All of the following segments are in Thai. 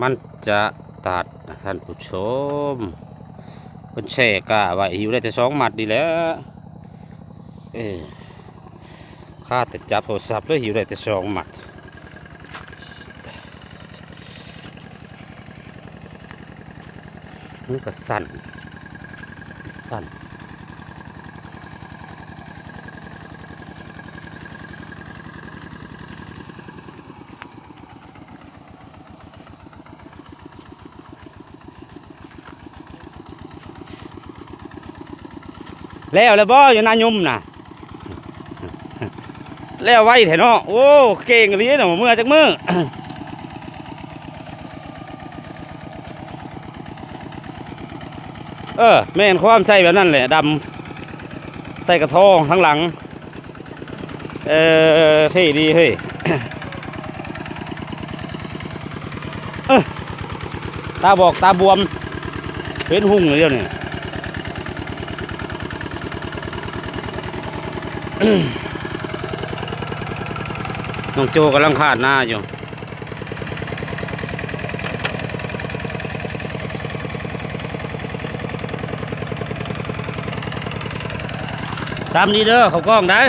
มันจะตัดท่านผู้ชมเป็นแช่กะไว้หิวได้แต่สองหมัดดีแล้วเออข้าแต่จับโทรศัพท์แล้วหิวได้แต่สองหมัดมันก็สั่นสั่น แล้วแล้วบ่อยู่นายุ่มน่ะ แล้วไว้แท้เนาะโอ้เก่งอีหลีเนาะเมื่อจักมือเออแม่นความใส่แบบนั้นแหละดำใส่กระทองทั้งหลัง เออเท่ดีเฮ้ยเออตาบอกตาบวมเป็นหุ่งเลยเดียวนี่ น้องโจกำลังขาดหน้าอยู่ตามนี้เด้อเขากล้องได้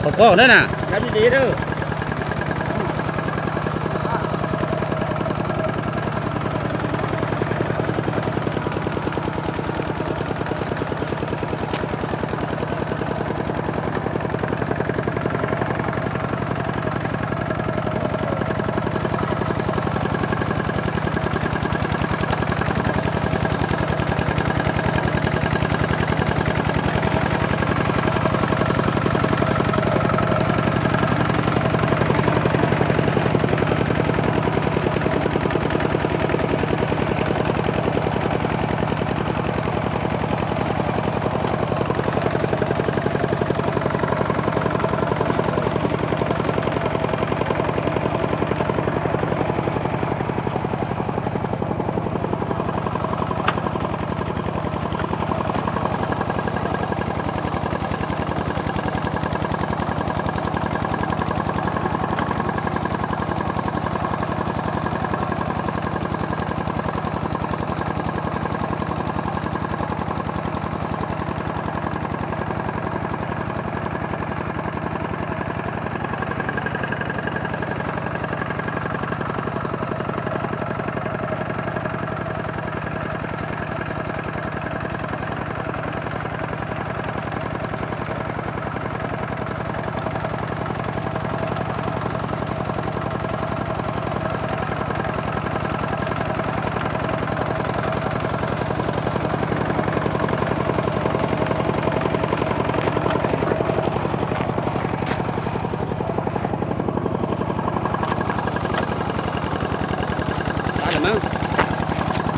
เขากล้องได้น่ะตามดีๆเด้อ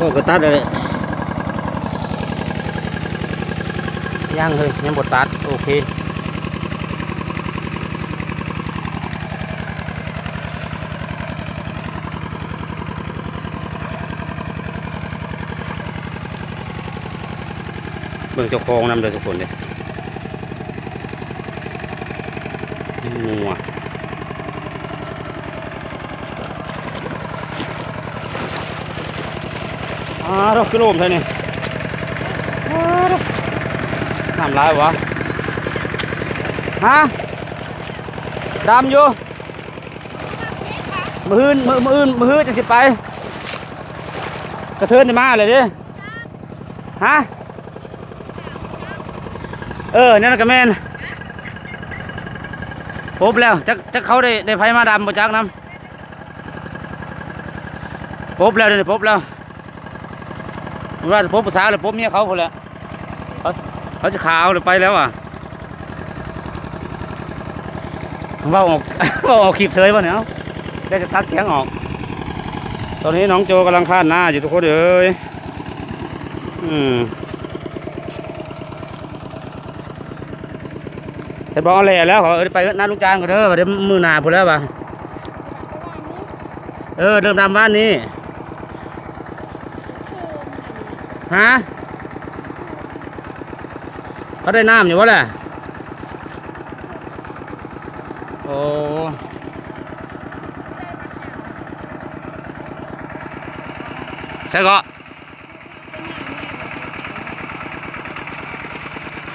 ก็ก็ตัดเลยยังเลยยังบดตัดโอเคเบิ่งเจ้าของนำเด้อทุกคนเด้นัว อ่าเราขึ้นโลมใช่นี่อ่าเราน้ำลายวะฮะดำอยู่มืออื่นมือมืออื่นมืออื่นจะสิไป กระเทือนจะมาเลยดิฮะเออนั่นนะก็แม่นพบแล้วจักจักเขาได้ได้ไฟมาดำบ่จักน้ำพบแล้วเดี๋ยวพบแล้ว ว่าจะพบภาษาหรือพบเมียเขาคนแหละเขาเขาจะขาวหรือไปแล้วอะว่าออกว่าออกคลิปเสยป่ะเนี่ยได้จะตัดเสียงออก ตอนนี้น้องโจกำลังคาดหน้าอยู่ทุกคนเอ้ยอืมแต่บอกอาแหล่แล้วเขาเออไปหน้าลูกจานก็เด้อเดี๋ยวมือหนาพูดแล้วป่ะเออเริ่มดำบ้านนี้ ฮะเขาได้น้ำอยู่วะแหละโอ้ใช่ก็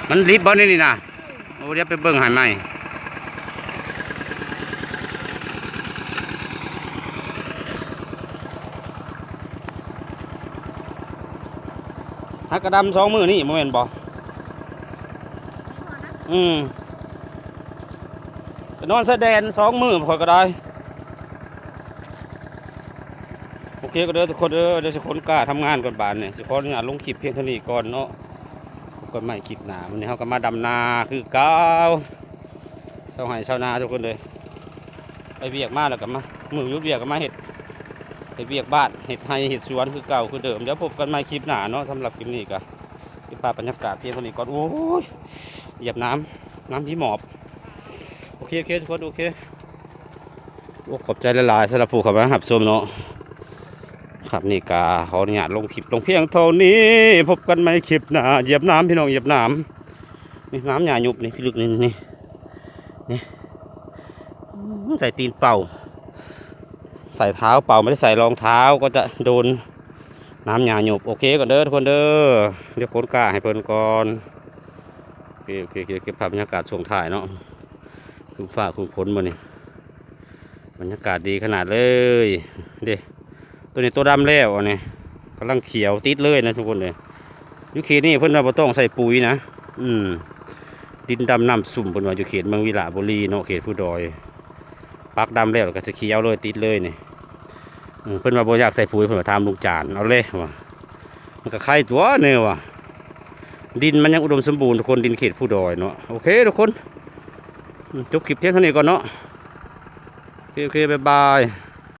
มันรีบบ่นี่นี่นะโอ้เดี๋ยวไปเบิ่งหายใหม่ ฮักกระดำสองมือนี่โมเมนบ่อืมนอนแสดงสองมือพอก็ได้ โอเคก็เด้อทุกคนเด้อเดี๋ยวสิคนกล้าทำงานก่อนบานเนี่ยสิขออนุญาตลงคลิปเพียงเท่านี้ก่อนเนาะก่อนใหม่คลิปหนาวันนี้เขาก็มาดำนาคือเก้าเช้าไห้เช้านาทุกคนเลยไปเบียกมาแล้วก็มามืออยุบเบียกก็มาเห็ด ไปเบียกบ้านเห็ดไห้เห็ดสวนคือเก่าคือเดิมเดี๋ยวพบกันใหม่คลิปหนาเนาะสำหรับคลิปนี้ก็คลิปภาพบรรยากาศเพียงเท่านี้ก่อนโอ้ยเหยียบน้ำน้ำที่หมอบโอเคโอเคทุกคนโอเคโอ้ขอบใจละลายๆสำหรับผู้เข้ามาหับชมเนาะครับนี่กาเขออนุญาตลงคลิปลงเพียงเท่านี้ พบกันใหม่คลิปหนาเหยียบน้ำพี่น้องเหยียบน้ำนี่น้ำหยาหยุบนี่พี่ลึกนี่นี่นี่ใส่ตีนเป่า ใส่เท้าเป่าไม่ได้ใส่รองเท้าก็จะโดนน้ำหยาหยุบโอเคก่อนเด้อทุกคนเด้อเดี๋ยวโคนกล้าให้เพิ่นก่อนโอเคโอเคโอเคเก็บภาพบรรยากาศช่วงถ่ายเนาะคือฟ้าคือฝนมานี่บรรยากาศดีขนาดเลยเด้ตัวนี้ตัวดำแล้วอันนี้กำลังเขียวติดเลยนะทุกคนเลยยุเขนี่เพิ่นว่าต้องใส่ปุ๋ยนะ อืมดินดำน้ำสุ่มเพิ่นว่าอยู่เขตเมืองวิลาบุรีเนาะเขตผู้ดอย ปักดำแล้วก็จะเขียวเลยติดเลยนี่ เพิ่นว่าบ่อยากใส่ปุ๋ยเพิ่นมาถาทำลุงจานเอาเลยว่ะมันก็ไข่ตัวเนี่ยว่ะดินมันยังอุดมสมบูรณ์ทุกคนดินเขตผู้ดอยเนาะโอเคทุกคนจบคลิปเพียงเท่านี้ก่อนเนาะโอเคโอเคบ๊ายบาย